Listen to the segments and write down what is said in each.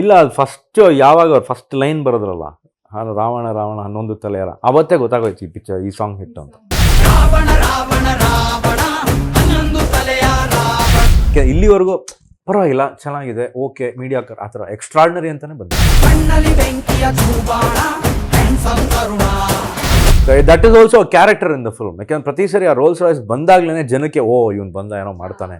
ಇಲ್ಲ ಅದು ಫಸ್ಟ್ ಯಾವಾಗ ಅವ್ರು ಫಸ್ಟ್ ಲೈನ್ ಬರೋದ್ರಲ್ಲ ರಾವಣ ರಾವಣ ಹನ್ನೊಂದು ತಲೆಯರ. ಅವತ್ತೇ ಗೊತ್ತಾಗೋಯ್ತು ಈ ಪಿಕ್ಚರ್ ಈ ಸಾಂಗ್ ಹಿಟ್ ಅಂತ. ಇಲ್ಲಿವರೆಗೂ ಪರವಾಗಿಲ್ಲ ಚೆನ್ನಾಗಿದೆ ಓಕೆ ಮೀಡಿಯಾಕರ್ ಆ ಥರ ಎಕ್ಸ್ಟ್ರಾಡ್ನರಿ ಅಂತಾನೆ ಬಂದಿದೆ. That is also character in the film ಯಾಕೆಂದ್ರೆ ಪ್ರತಿ ಸರಿ ಆ ರೋಲ್ಸ್ ರಾಯ್ಸ್ ಬಂದಾಗ್ಲೇ ಜನಕ್ಕೆ ಓ ಇವನು ಬಂದ ಏನೋ ಮಾಡ್ತಾನೆ.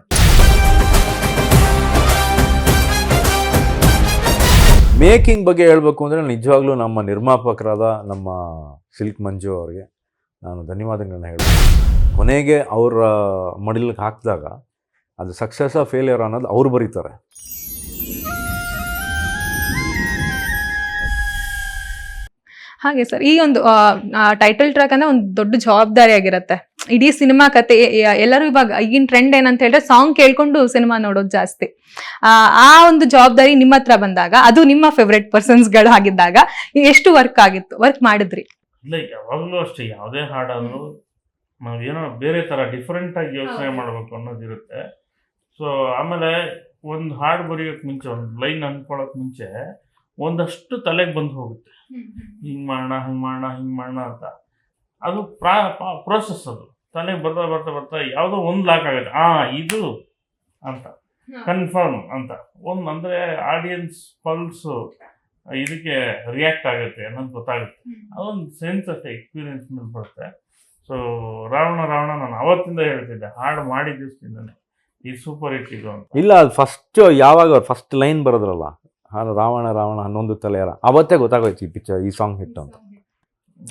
ಮೇಕಿಂಗ್ ಬಗ್ಗೆ ಹೇಳಬೇಕು ಅಂದರೆ ನಿಜವಾಗ್ಲೂ ನಮ್ಮ ನಿರ್ಮಾಪಕರಾದ ನಮ್ಮ ಸಿಲ್ಕ್ ಮಂಜು ಅವರಿಗೆ ನಾನು ಧನ್ಯವಾದಗಳನ್ನ ಹೇಳ್ತೀನಿ. ಕೊನೆಗೆ ಅವರ ಮಡಿಲಿಗೆ ಹಾಕಿದಾಗ ಅದು ಸಕ್ಸಸ್ ಫೇಲಿಯರ್ ಅನ್ನೋದು ಅವ್ರು ಬರೀತಾರೆ. ಹಾಗೆ ಸರ್ ಈ ಒಂದು ಟೈಟಲ್ ಟ್ರ್ಯಾಕ್ ಅಂದ್ರೆ ಒಂದು ದೊಡ್ಡ ಜವಾಬ್ದಾರಿ ಆಗಿರುತ್ತೆ. ಇಡೀ ಸಿನಿಮಾ ಕತೆ ಎಲ್ಲರೂ ಇವಾಗ ಈಗಿನ ಟ್ರೆಂಡ್ ಏನಂತ ಹೇಳಿದ್ರೆ ಸಾಂಗ್ ಕೇಳ್ಕೊಂಡು ಸಿನಿಮಾ ನೋಡೋದು ಜಾಸ್ತಿ. ಆ, ಒಂದು ಜವಾಬ್ದಾರಿ ನಿಮ್ಮ ಹತ್ರ ಬಂದಾಗ ಅದು ನಿಮ್ಮ ಫೇವ್ರೆಟ್ ಪರ್ಸನ್ಸ್ಗಳು ಆಗಿದ್ದಾಗ ಎಷ್ಟು ವರ್ಕ್ ಆಗಿತ್ತು? ವರ್ಕ್ ಮಾಡಿದ್ರಿ? ಇಲ್ಲ ಯಾವಾಗಲೂ ಅಷ್ಟೇ ಯಾವುದೇ ಹಾಡಾದರೂ ನಾವೇನೋ ಬೇರೆ ಥರ ಡಿಫ್ರೆಂಟ್ ಆಗಿ ಯೋಚನೆ ಮಾಡಬೇಕು ಅನ್ನೋದಿರುತ್ತೆ ಸೊ ಆಮೇಲೆ ಒಂದು ಹಾಡು ಬರೆಯೋಕೆ ಮುಂಚೆ ಒಂದು ಲೈನ್ ಅನ್ಕೊಳ್ಳೋಕೆ ಮುಂಚೆ ಒಂದಷ್ಟು ತಲೆಗೆ ಬಂದು ಹೋಗುತ್ತೆ. ಹಿಂಗೆ ಮಾಡೋಣ ಹಿಂಗೆ ಮಾಡೋಣ ಹಿಂಗೆ ಮಾಡೋಣ ಅಂತ. ಅದು ಪ್ರಾ ಪ್ರೋಸೆಸ್ ಅದು. ತಲೆಗೆ ಬರ್ತಾ ಬರ್ತಾ ಬರ್ತಾ ಯಾವುದೋ ಒಂದು ಲಾಕ್ ಆಗುತ್ತೆ. ಆ ಇದು ಅಂತ. ಕನ್ಫರ್ಮ್ ಅಂತ. ಒಂದು ಅಂದರೆ ಆಡಿಯನ್ಸ್ ಪಲ್ಸು ಇದಕ್ಕೆ ರಿಯಾಕ್ಟ್ ಆಗುತ್ತೆ ಅನ್ನೋದು ಗೊತ್ತಾಗುತ್ತೆ. ಅದೊಂದು ಸೆನ್ಸ್ ಅಷ್ಟೇ ಎಕ್ಸ್ಪೀರಿಯನ್ಸ್ ಮೇಲೆ ಬರುತ್ತೆ. ಸೊ ರಾವಣ ರಾವಣ ನಾನು ಅವತ್ತಿಂದ ಹೇಳ್ತಿದ್ದೆ. ಹಾಡು ಮಾಡಿದ ದಿವಸದಿಂದನೇ ಈ ಸೂಪರ್ ಹಿಟ್ ಇದು ಅಂತ. ಇಲ್ಲ ಅದು ಫಸ್ಟ್ ಯಾವಾಗ ಅವ್ರು ಫಸ್ಟ್ ಲೈನ್ ಬರೋದ್ರಲ್ಲ? ಹಾಲು ರಾವಣ ರಾವಣ ಹನ್ನೊಂದು ತಲೆಯರ. ಅವತ್ತೇ ಗೊತ್ತಾಗೋಯ್ತು ಈ ಪಿಕ್ಚರ್ ಈ ಸಾಂಗ್ ಹಿಟ್ ಅಂತ.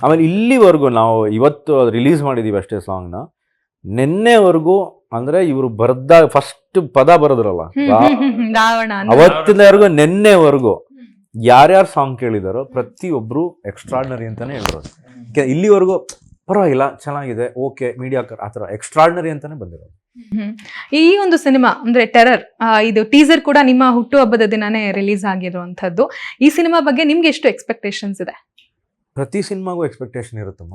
ಆಮೇಲೆ ಇಲ್ಲಿವರೆಗೂ ನಾವು ಇವತ್ತು ರಿಲೀಸ್ ಮಾಡಿದ್ದೀವಿ ಅಷ್ಟೇ ಸಾಂಗ್ನ ನಿನ್ನೆವರೆಗೂ ಅಂದ್ರೆ ಇವರು ಬರ್ದಾಗ ಫಸ್ಟ್ ಪದ ಬರೋದ್ರಲ್ಲ. ಅವತ್ತಿನವರೆಗೂ ನಿನ್ನೆವರೆಗೂ ಯಾರ್ಯಾರು ಸಾಂಗ್ ಕೇಳಿದಾರೋ ಪ್ರತಿಯೊಬ್ಬರು ಎಕ್ಸ್ಟ್ರಾರ್ಡ್ನರಿ ಅಂತಾನೆ ಹೇಳಿರೋದು ಇಲ್ಲಿವರೆಗೂ ಪರವಾಗಿಲ್ಲ ಚೆನ್ನಾಗಿದೆ ಓಕೆ ಮೀಡಿಯಾಕರ್ ಆ ಥರ ಎಕ್ಸ್ಟ್ರಾರ್ಡ್ನರಿ ಅಂತಾನೆ ಬಂದಿರೋದು. ಈ ಒಂದು ಸಿನಿಮಾ ಅಂದ್ರೆ ಟೆರರ್ ಇದು ಟೀಸರ್ ಕೂಡ ನಿಮ್ಮ ಹುಟ್ಟುಹಬ್ಬದ ದಿನಾನೇ ರಿಲೀಸ್ ಆಗಿರುವಂತದ್ದು ಈ ಸಿನಿಮಾ ಬಗ್ಗೆ ನಿಮ್ಗೆ ಎಷ್ಟು ಎಕ್ಸ್ಪೆಕ್ಟೇಷನ್ಸ್ ಇದೆ? ಪ್ರತಿ ಸಿನಿಮಾಗೂ ಎಕ್ಸ್ಪೆಕ್ಟೇಷನ್ ಇರುತ್ತಮ್ಮ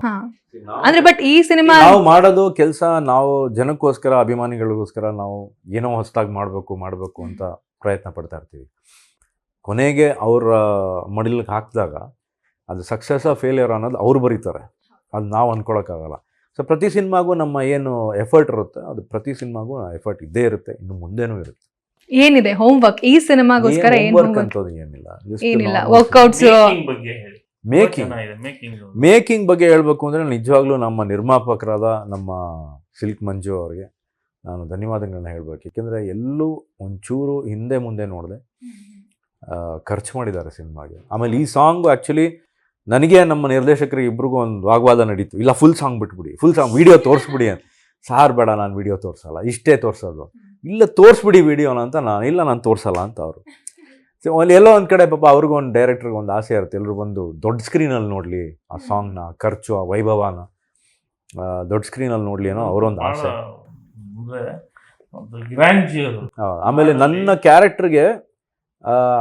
ಅಂದ್ರೆ ಬಟ್ ಈ ಸಿನಿಮಾ ನಾವು ಮಾಡೋದು ಕೆಲಸ ನಾವು ಜನಕ್ಕೋಸ್ಕರ ಅಭಿಮಾನಿಗಳಿಗೋಸ್ಕರ ನಾವು ಏನೋ ಹೊಸದಾಗಿ ಮಾಡಬೇಕು ಮಾಡಬೇಕು ಅಂತ ಪ್ರಯತ್ನ ಪಡ್ತಾ ಇರ್ತೀವಿ. ಕೊನೆಗೆ ಅವರ ಮಡಿಲಿಗೆ ಹಾಕಿದಾಗ ಅದು ಸಕ್ಸಸ್ ಫೇಲಿಯರ್ ಅನ್ನೋದು ಅವ್ರು ಬರೀತಾರೆ. ಅದು ನಾವು ಅಂದ್ಕೊಳಕ್ಕಾಗಲ್ಲ ಸೊ ಪ್ರತಿ ಸಿನಿಮಾಗೂ ನಮ್ಮ ಏನು ಎಫರ್ಟ್ ಇರುತ್ತೆ ಅದು ಪ್ರತಿ ಸಿನಿಮಾಗೂ ಎಫರ್ಟ್ ಇದ್ದೇ ಇರುತ್ತೆ ಇನ್ನು ಮುಂದೆನೂ ಇರುತ್ತೆ. ಏನಿದೆ? ಹೋಮ್ ವರ್ಕ್ ಈ ಸಿನಿಮಾಗೋಸ್ಕರ ಏನ್ ವರ್ಕ್ homework? ಅಂತದ್ದು ಏನಿಲ್ಲ. ಏನಿಲ್ಲ. ವರ್ಕೌಟ್ಸ್ ಮೇಕಿಂಗ್ ಬಗ್ಗೆ ಹೇಳಿ. ಮೇಕಿಂಗ್ ಚೆನ್ನಾಗಿದೆ. ಮೇಕಿಂಗ್ ಮೇಕಿಂಗ್ ಬಗ್ಗೆ ಹೇಳಬೇಕು ಅಂದರೆ ನಿಜವಾಗ್ಲೂ ನಮ್ಮ ನಿರ್ಮಾಪಕರಾದ ನಮ್ಮ ಸಿಲ್ಕ್ ಮಂಜು ಅವರಿಗೆ ನಾನು ಧನ್ಯವಾದಗಳನ್ನ ಹೇಳ್ಬೇಕು. ಏಕೆಂದರೆ ಎಲ್ಲೂ ಒಂಚೂರು ಹಿಂದೆ ಮುಂದೆ ನೋಡಿದೆ ಖರ್ಚು ಮಾಡಿದ್ದಾರೆ ಸಿನಿಮಾಗೆ. ಆಮೇಲೆ ಈ ಸಾಂಗು ಆ್ಯಕ್ಚುಲಿ ನನಗೆ ನಮ್ಮ ನಿರ್ದೇಶಕರಿಗೆ ಇಬ್ರಿಗೂ ಒಂದು ವಾಗ್ವಾದ ನಡೀತು. ಇಲ್ಲ ಫುಲ್ ಸಾಂಗ್ ಬಿಟ್ಬಿಡಿ. ಫುಲ್ ಸಾಂಗ್ ವಿಡಿಯೋ ತೋರಿಸ್ಬಿಡಿ ಅಂತ. ಸಾರ್ ಬೇಡ ನಾನು ವಿಡಿಯೋ ತೋರಿಸಲ್ಲ. ಇಷ್ಟೇ ತೋರಿಸೋದು. ಇಲ್ಲ ತೋರಿಸ್ಬಿಡಿ ವಿಡಿಯೋನ ಅಂತ ನಾನು ಇಲ್ಲ ನಾನು ತೋರಿಸಲ್ಲ ಅಂತ ಅವರು. ಸೊ ಅಲ್ಲಿ ಎಲ್ಲೋ ಒಂದು ಕಡೆ ಪಾಪ ಅವ್ರಿಗೂ ಒಂದು ಡೈರೆಕ್ಟ್ರಿಗೆ ಒಂದು ಆಸೆ ಇರುತ್ತೆ. ಎಲ್ಲರೂ ಬಂದು ದೊಡ್ಡ ಸ್ಕ್ರೀನಲ್ಲಿ ನೋಡಲಿ ಆ ಸಾಂಗ್ನ ಖರ್ಚು ಆ ವೈಭವನ. ದೊಡ್ಡ ಸ್ಕ್ರೀನಲ್ಲಿ ನೋಡಲಿ ಏನೋ ಅವರೊಂದು ಆಸೆ. ಆಮೇಲೆ ನನ್ನ ಕ್ಯಾರೆಕ್ಟ್ರಿಗೆ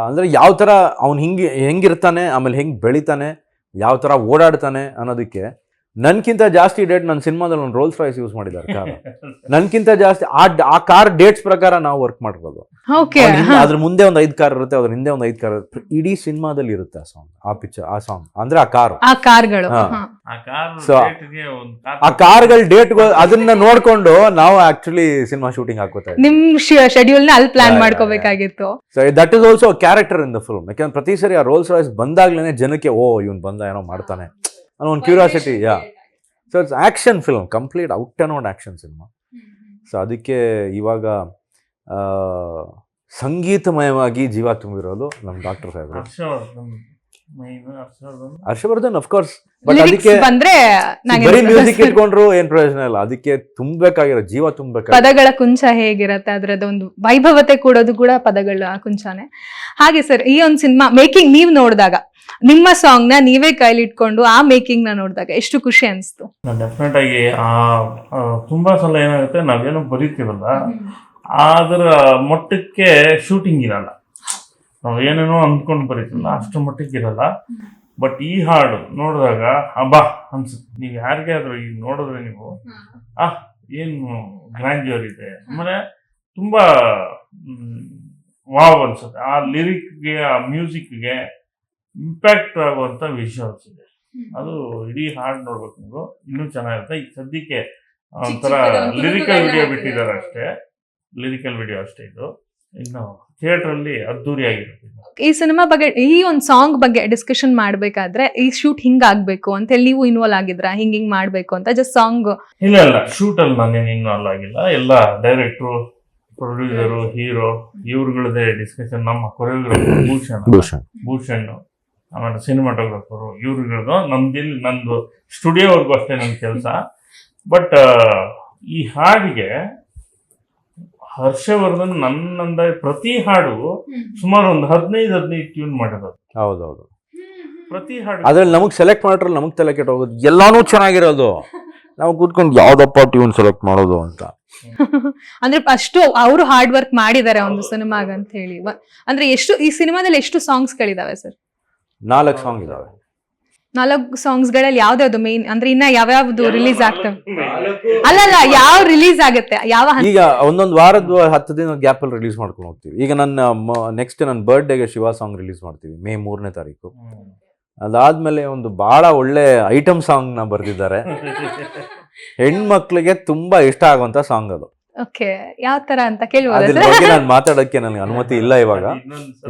ಅಂದರೆ ಯಾವ ಥರ ಅವ್ನು ಹಿಂಗೆ ಹೆಂಗಿರ್ತಾನೆ ಆಮೇಲೆ ಹೆಂಗೆ ಬೆಳಿತಾನೆ ಯಾವ ಥರ ಓಡಾಡ್ತಾನೆ ಅನ್ನೋದಕ್ಕೆ ನನ್ಕಿಂತ ಜಾಸ್ತಿ ಡೇಟ್ ನನ್ನ ಸಿನಿಮಾದಲ್ಲಿ ಒಂದು ರೋಲ್ಸ್ ರಾಯ್ಸ್ ಯೂಸ್ ಮಾಡಿದ್ದಾರೆ ಕಾರ್ ನನ್ಕಿಂತ ಜಾಸ್ತಿ ಆ ಆ ಕಾರ್ ಡೇಟ್ಸ್ ಪ್ರಕಾರ ನಾವು ವರ್ಕ್ ಮಾಡಿರೋದು. ಅದ್ರ ಮುಂದೆ ಒಂದು ಐದು ಕಾರ್ ಇರುತ್ತೆ ಅದ್ರ ಹಿಂದೆ ಒಂದು ಐದು ಕಾರ್ ಇರುತ್ತೆ. ಇಡೀ ಸಿನಿಮಾದಲ್ಲಿ ಇರುತ್ತೆ ಆ ಸಾಂಗ್ ಆ ಪಿಕ್ಚರ್ ಆ ಸಾಂಗ್ ಅಂದ್ರೆ ಆ ಕಾರ್ ಆ ಕಾರ್ಗಳು. ಆ ಕಾರ್ So, ಗೆ ಒಂದು ಆ ಕಾರ್ಗಳ ಡೇಟ್ ಅದನ್ನ ನೋಡ್ಕೊಂಡು ನಾವು ಆಕ್ಚುಲಿ ಸಿನಿಮಾ ಶೂಟಿಂಗ್ ಹಾಕೋತಾ ನಿಮ್ ಶೆಡ್ಯೂಲ್ನ ಅಲ್ಲಿ plan ಮಾಡ್ಕೋಬೇಕಾಗಿತ್ತು. So that is also character in the film ಯಾಕಂದ್ರೆ ಪ್ರತಿ ಸರಿ ಆ ರೋಲ್ಸ್ ರಾಯ್ಸ್ ಬಂದಾಗ್ಲೇನೆ ಜನಕ್ಕೆ ಓ ಇವ್ನು ಬಂದ ಏನೋ ಮಾಡ್ತಾನೆ. ಅನ್ನೋ ಒಂದು curiosity yeah so it's action film complete out and out action cinema so ಅದಕ್ಕೆ ಇವಾಗ ಆ, ಸಂಗೀತಮಯವಾಗಿ ಜೀವ ತುಂಬಿರೋದು ನಮ್ಮ ಡಾಕ್ಟರ್ ಸಾಹೇಬ್ರು. ಹರ್ಷವರ್ಧನ್ ಅಫ್ಕೋರ್ಸ್ ಬಟ್ ಅದಕ್ಕೆ ಬಂದ್ರೆ ಬರೀ. ಮ್ಯೂಸಿಕ್ ಇಟ್ಕೊಂಡ್ರು ಏನ್ ಪ್ರಯೋಜನ ಇಲ್ಲ. ಅದಕ್ಕೆ ತುಂಬಬೇಕಾಗಿರೋ ಜೀವ ತುಂಬಬೇಕು ಪದಗಳ ಕುಂಚ ಹೇಗಿರತ್ತೆ ಅದ್ರದ್ದು ಒಂದು ವೈಭವತೆ ಕೊಡೋದು ಕೂಡ ಪದಗಳ ಕುಂಚನೇ. ಹಾಗೆ ಸರ್ ಈ ಒಂದು ಸಿನಿಮಾ ಮೇಕಿಂಗ್ ನೀವ್ ನೋಡಿದಾಗ ನಿಮ್ಮ ಸಾಂಗ್ನ ನೀವೇ ಕೈಲಿ ಇಟ್ಕೊಂಡು ಆ ಮೇಕಿಂಗ್ನ ನೋಡಿದಾಗ ಎಷ್ಟು ಖುಷಿ ಅನಿಸ್ತು? ಡೆಫಿನೆಟ್ ಆಗಿ ಆ, ತುಂಬಾ ಸಲ ಏನಾಗುತ್ತೆ ನಾವೇನೋ ಬರೀತೀವಲ್ಲ ಅದರ ಮಟ್ಟಕ್ಕೆ ಶೂಟಿಂಗ್ ಇರಲ್ಲ. ನಾವು ಏನೇನೋ ಅಂದ್ಕೊಂಡು ಬರೀತಿಲ್ಲ ಅಷ್ಟು ಮಟ್ಟಿಗೆ ಇರಲ್ಲ. ಬಟ್ ಈ ಹಾಡು ನೋಡಿದಾಗ ಅಬ್ಬಾ ಅನ್ಸುತ್ತೆ. ನೀವು ಯಾರಿಗೆ ಆದ್ರೂ ಈಗ ನೋಡಿದ್ರೆ ನೀವು ಆ ಏನು ಗ್ರ್ಯಾಂಡ್ಯೂರ್ ಇದೆ ಆಮೇಲೆ ತುಂಬಾ ವಾವ್ ಅನ್ಸುತ್ತೆ. ಆ ಲಿರಿಕ್ಗೆ ಆ ಮ್ಯೂಸಿಕ್ಗೆ ಇಂಪ್ಯಾಕ್ಟ್ ಆಗುವಂತ ವಿಷುವಲ್ಸ್ ಇದೆ. ಅದು ಇಡೀ ಹಾಡು ನೋಡ್ಬೇಕು ನೀವು. ಇನ್ನೂ ಚೆನ್ನಾಗಿರುತ್ತೆ. ಈಗ ಸದ್ಯಕ್ಕೆ ಒಂಥರ ಲಿರಿಕಲ್ ವಿಡಿಯೋ ಬಿಟ್ಟಿದ್ದಾರೆ. ಅಷ್ಟೇ. ಲಿರಿಕಲ್ ವಿಡಿಯೋ ಅಷ್ಟೇ ಇದು. ಇನ್ನು ಥಿಯೇಟರ್ ಅಲ್ಲಿ ಅದ್ದೂರಿಯಾಗಿರುತ್ತೆ ಈ ಸಿನಿಮಾ ಬಗ್ಗೆ ಈ ಒಂದು ಸಾಂಗ್ ಬಗ್ಗೆ ಡಿಸ್ಕಷನ್ ಮಾಡ್ಬೇಕಾದ್ರೆ ಈ ಶೂಟ್ ಹಿಂಗ್ ಆಗ್ಬೇಕು ಅಂತ ಹೇಳಿ ನೀವು ಇನ್ವಾಲ್ವ್ ಆಗಿದ್ರ ಹಿಂಗ್ ಹಿಂಗ್ ಮಾಡ್ಬೇಕು ಅಂತ ಜಸ್ಟ್ ಸಾಂಗ್ ಇಲ್ಲ ಇಲ್ಲ. ಶೂಟ್ ಅಲ್ಲಿ ನಾನೇನು ಇನ್ವಾಲ್ವ್ ಆಗಿಲ್ಲ. ಎಲ್ಲ ಡೈರೆಕ್ಟ್ರು ಪ್ರೊಡ್ಯೂಸರು ಹೀರೋ ಇವ್ರುಗಳದೇ ಡಿಸ್ಕಷನ್ ನಮ್ಮ ಕೊರಿಯೋಗ್ರಫರ್ ಭೂಷಣ್. ಭೂಷಣ್. ಭೂಷಣ್ ಆಮೇಲೆ ಸಿನಿಮಾಟೋಗ್ರಫರು ಇವ್ರುಗಳದು ನಮ್ದಿಲ್ಲಿ ನಂದು ಸ್ಟುಡಿಯೋವರೆಗೂ ಅಷ್ಟೇ ನನ್ನ ಕೆಲಸ. ಬಟ್ ಈ ಹಾಡಿಗೆ ಹರ್ಷವರ್ಧನ್ ನನ್ನಂದ ಪ್ರತಿ ಹಾಡು ಸುಮಾರು ಒಂದು ಹದಿನೈದು ಹದಿನೈದು ಟ್ಯೂನ್ ಮಾಡಿರೋದು. ಹೌದೌದು. ಪ್ರತಿ ಹಾಡು. ಅದ್ರಲ್ಲಿ ನಮಗೆ ಸೆಲೆಕ್ಟ್ ಮಾಡ್ರೆ ನಮಗೆ ತಲೆ ಕೆಟ್ಟೋಗೋದು ಎಲ್ಲಾನು ಚೆನ್ನಾಗಿರೋದು. ನಾವು ಕೂತ್ಕೊಂಡು ಯಾವ್ದಪ್ಪ ಟ್ಯೂನ್ ಸೆಲೆಕ್ಟ್ ಮಾಡೋದು ಅಂತ. ಅಂದ್ರೆ ಅಷ್ಟು ಅವರು ಹಾರ್ಡ್ ವರ್ಕ್ ಮಾಡಿದ್ದಾರೆ ಒಂದು ಸಿನಿಮಾಗ ಅಂತ ಹೇಳಿ. ವ- ಅಂದ್ರೆ ಎಷ್ಟು ಈ ಸಿನಿಮಾದಲ್ಲಿ ಎಷ್ಟು ಸಾಂಗ್ಸ್ ಗಳಿದಾವೆ ಸರ್? ನಾಲ್ಕು ಸಾಂಗ್ ಇದಾವೆ. ನಾಲ್ಕು ಸಾಂಗ್ಸ್ಗಳಲ್ಲಿ ಯಾವ್ದಾವ್ದು ಮೇನ್ ಅಂದ್ರೆ ಇನ್ನ ಯಾವ್ಯಾವ್ದು ರಿಲೀಸ್ ಆಗ್ತವೆ? ಅಲ್ಲಲ್ಲ ಯಾವ ರಿಲೀಸ್ ಆಗುತ್ತೆ? ಯಾವ ಹಂತ- ಈಗ ಒಂದೊಂದು ವಾರದ ಹತ್ತು ದಿನ ಗ್ಯಾಪ್ ಅಲ್ಲಿ ರಿಲೀಸ್ ಮಾಡ್ಕೊಂಡು ಹೋಗ್ತೀವಿ. ಈಗ ನನ್ನ ನೆಕ್ಸ್ಟ್ ನನ್ನ ಬರ್ಡೇಗೆ ಶಿವ ಸಾಂಗ್ ರಿಲೀಸ್ ಮಾಡ್ತೀವಿ ಮೇ ಮೂರನೇ ತಾರೀಕು. ಅದಾದ್ಮೇಲೆ ಒಂದು ಬಹಳ ಒಳ್ಳೆ ಐಟಮ್ ಸಾಂಗ್ನ ಬರೆದಿದ್ದಾರೆ. ಹೆಣ್ಮಕ್ಳಿಗೆ ತುಂಬಾ ಇಷ್ಟ ಆಗುವಂತ ಸಾಂಗ್ ಅದು. ಓಕೆ ಯಾವ ತರ ಅಂತ ಅದ್ರ ಬಗ್ಗೆ ನಾನು ಮಾತಾಡೋಕ್ಕೆ ನನಗೆ ಅನುಮತಿ ಇಲ್ಲ ಇವಾಗ.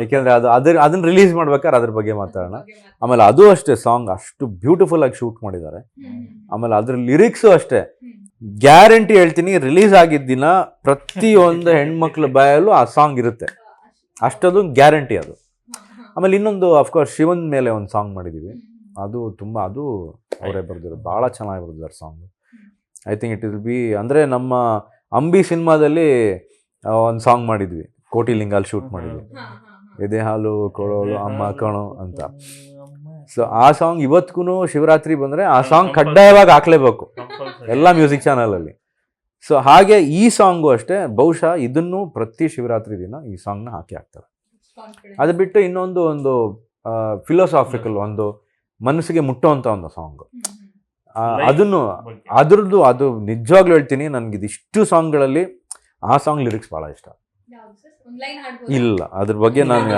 ಯಾಕೆಂದ್ರೆ ಅದು ಅದ್ರ ಅದನ್ನ ರಿಲೀಸ್ ಮಾಡ್ಬೇಕಾದ್ರೆ ಅದ್ರ ಬಗ್ಗೆ ಮಾತಾಡೋಣ. ಆಮೇಲೆ ಅದು ಅಷ್ಟೇ ಸಾಂಗ್ ಅಷ್ಟು ಬ್ಯೂಟಿಫುಲ್ ಆಗಿ ಶೂಟ್ ಮಾಡಿದ್ದಾರೆ. ಆಮೇಲೆ ಅದ್ರ ಲಿರಿಕ್ಸು ಅಷ್ಟೇ. ಗ್ಯಾರಂಟಿ ಹೇಳ್ತೀನಿ ರಿಲೀಸ್ ಆಗಿದ್ದ ದಿನ ಪ್ರತಿಯೊಂದು ಹೆಣ್ಮಕ್ಳ ಬಾಯಲ್ಲೂ ಆ ಸಾಂಗ್ ಇರುತ್ತೆ. ಅಷ್ಟದು ಗ್ಯಾರಂಟಿ ಅದು. ಆಮೇಲೆ ಇನ್ನೊಂದು ಅಫ್ಕೋರ್ಸ್ ಶಿವನ್ ಮೇಲೆ ಒಂದು ಸಾಂಗ್ ಮಾಡಿದ್ದೀವಿ ಅದು ತುಂಬ ಅದು ಅವರೇ ಬರೆದಿರೋದು. ಭಾಳ ಚೆನ್ನಾಗಿ ಬರೆದಿದ್ದಾರೆ song I think it will be ಅಂದರೆ ನಮ್ಮ ಅಂಬಿ ಸಿನಿಮಾದಲ್ಲಿ ಒಂದು ಸಾಂಗ್ ಮಾಡಿದ್ವಿ. ಕೋಟಿ ಲಿಂಗಾಲ್ ಶೂಟ್ ಮಾಡಿದ್ವಿ. ಎದೆ ಹಾಲು ಕೊಡೋಳು ಅಮ್ಮ ಕಣೋ ಅಂತ. ಸೊ ಆ ಸಾಂಗ್ ಇವತ್ತಿಗೂ ಶಿವರಾತ್ರಿ ಬಂದರೆ ಆ ಸಾಂಗ್ ಕಡ್ಡಾಯವಾಗಿ ಹಾಕ್ಲೇಬೇಕು. ಎಲ್ಲ ಮ್ಯೂಸಿಕ್ ಚಾನಲಲ್ಲಿ ಸೊ ಹಾಗೆ ಈ ಸಾಂಗು ಅಷ್ಟೇ ಬಹುಶಃ ಇದನ್ನು ಪ್ರತಿ ಶಿವರಾತ್ರಿ ದಿನ ಈ ಸಾಂಗ್ನ ಹಾಕಿ ಹಾಕ್ತಾರೆ. ಅದು ಬಿಟ್ಟು ಇನ್ನೊಂದು ಒಂದು ಫಿಲೋಸಾಫಿಕಲ್ ಒಂದು ಮನಸ್ಸಿಗೆ ಮುಟ್ಟುವಂಥ ಒಂದು ಸಾಂಗ್ ಅದನ್ನು. ಅದ್ರದ್ದು ಅದು ನಿಜವಾಗ್ಲೂ ಹೇಳ್ತೀನಿ ನನಗೆ ಇದಿಷ್ಟು ಸಾಂಗ್ಗಳಲ್ಲಿ ಆ ಸಾಂಗ್ ಲಿರಿಕ್ಸ್ ಭಾಳ ಇಷ್ಟ. ಇಲ್ಲ ಅದ್ರ ಬಗ್ಗೆ ನಾನು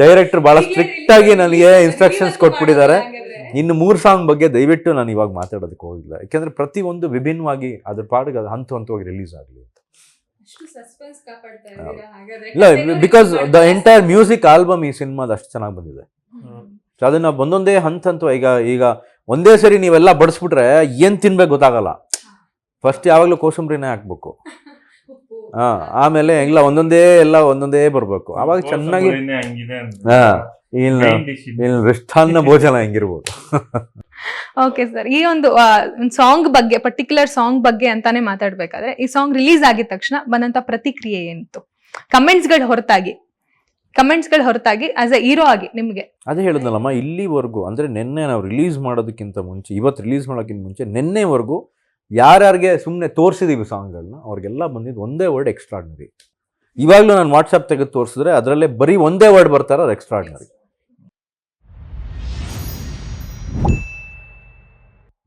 ಡೈರೆಕ್ಟರ್ ಭಾಳ ಸ್ಟ್ರಿಕ್ಟ್ ಆಗಿ ನನಗೆ ಇನ್ಸ್ಟ್ರಕ್ಷನ್ಸ್ ಕೊಟ್ಬಿಟ್ಟಿದ್ದಾರೆ. ಇನ್ನು ಮೂರು ಸಾಂಗ್ ಬಗ್ಗೆ ದಯವಿಟ್ಟು ನಾನು ಇವಾಗ ಮಾತಾಡೋದಕ್ಕೆ ಹೋಗಿಲ್ಲ. ಯಾಕೆಂದ್ರೆ ಪ್ರತಿ ಒಂದು ವಿಭಿನ್ನವಾಗಿ ಅದ್ರ ಪಾಡಿಗೆ ಅದು ಹಂತ ಹಂತವಾಗಿ ರಿಲೀಸ್ ಆಗಲಿ ಅಂತ. ಇಲ್ಲ because the entire music album ಈ ಸಿನಿಮಾದ ಅಷ್ಟು ಚೆನ್ನಾಗಿ ಬಂದಿದೆ. ಸೊ ಅದನ್ನ ಒಂದೊಂದೇ ಹಂತ ಹಂತ ಈಗ ಈಗ ಒಂದೇ ಸರಿ ನೀವೆಲ್ಲ ಬಡಿಸ್ಬಿಟ್ರೆ ಏನ್ ತಿನ್ಬೇಕು ಗೊತ್ತಾಗಲ್ಲ. ಫಸ್ಟ್ ಯಾವಾಗಲೂ ಕೋಸಂಬರಿನೇ ಹಾಕ್ಬೇಕು. ಹಾ ಆಮೇಲೆ ಎಲ್ಲ ಒಂದೊಂದೇ ಎಲ್ಲ ಒಂದೊಂದೇ ಬರ್ಬೇಕು. ಅವಾಗ ಚೆನ್ನಾಗಿ ಹಾಂ ಹಂಗಿದೆ ಅಂದ್ರೆ ಹಾ ಇಲ್ಲ ರಿಷ್ಠಾನ್ನ ಭೋಜನ ಹೆಂಗಿರ್ಬೋದು. ಓಕೆ ಸರ್ ಈ ಒಂದು ಸಾಂಗ್ ಬಗ್ಗೆ ಪರ್ಟಿಕ್ಯುಲರ್ ಸಾಂಗ್ ಬಗ್ಗೆ ಅಂತಾನೆ ಮಾತಾಡ್ಬೇಕಾದ್ರೆ ಈ ಸಾಂಗ್ ರಿಲೀಸ್ ಆಗಿದ ತಕ್ಷಣ ಬಂದಂತ ಪ್ರತಿಕ್ರಿಯೆ ಏನಿತ್ತು? ಕಮೆಂಟ್ಸ್ಗಳ ಹೊರತಾಗಿ ಕಮೆಂಟ್ಸ್ಗಳು ಹೊರತಾಗಿ ಆಸ್ ಅ ಹೀರೋ ಆಗಿ ನಿಮಗೆ. ಅದೇ ಹೇಳಿದ್ನಲ್ಲಮ್ಮ, ಇಲ್ಲಿವರೆಗೂ ಅಂದರೆ ನಿನ್ನೆ ನಾವು ರಿಲೀಸ್ ಮಾಡೋದಕ್ಕಿಂತ ಮುಂಚೆ, ಇವತ್ತು ರಿಲೀಸ್ ಮಾಡೋಕ್ಕಿಂತ ಮುಂಚೆ ನಿನ್ನೆವರೆಗೂ ಯಾರ್ಯಾರಿಗೆ ಸುಮ್ಮನೆ ತೋರಿಸಿದೀವಿ ಸಾಂಗ್ಗಳನ್ನ ಅವ್ರಿಗೆಲ್ಲ ಬಂದಿದ್ದು ಒಂದೇ ವರ್ಡ್ ಎಕ್ಸ್ಟ್ರಾಡ್ನರಿ ಇವಾಗಲೂ ನಾನು ವಾಟ್ಸಪ್ ತೆಗೆದು ತೋರಿಸಿದ್ರೆ ಅದರಲ್ಲೇ ಬರೀ ಒಂದೇ ವರ್ಡ್ ಬರ್ತಾರೆ, ಅದು ಎಕ್ಸ್ಟ್ರಾರ್ಡಿನರಿ